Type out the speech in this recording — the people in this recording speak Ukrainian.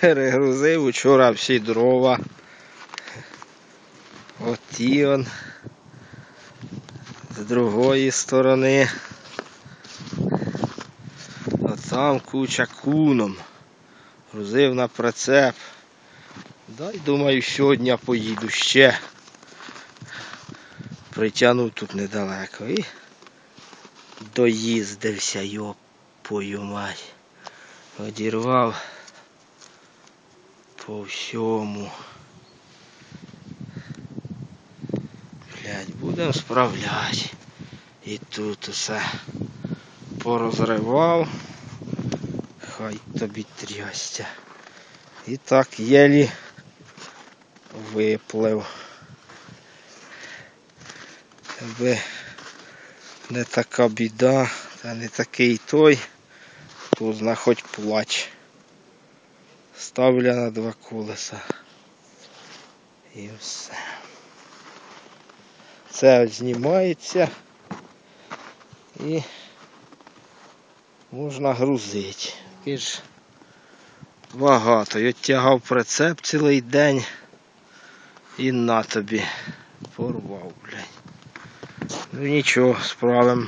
Перегрузив учора всі дрова. Оті он. З другої сторони. А там куча куном. Грузив на прицеп. Дай думаю, сьогодні поїду ще. Притягнув тут недалеко і доїздився, йопою мать. Одірвав по всьому. Блядь, будемо справляти. І тут усе порозривав. Хай тобі трястя. І так єлі виплив. Якби не така біда, та не такий той, то зна хоч плач. Ставлю на два колеса. І все. Це знімається і можна грузити. І ж багато. Я тягав прицеп цілий день і на тобі порвав, блядь. Ну нічого, справимо.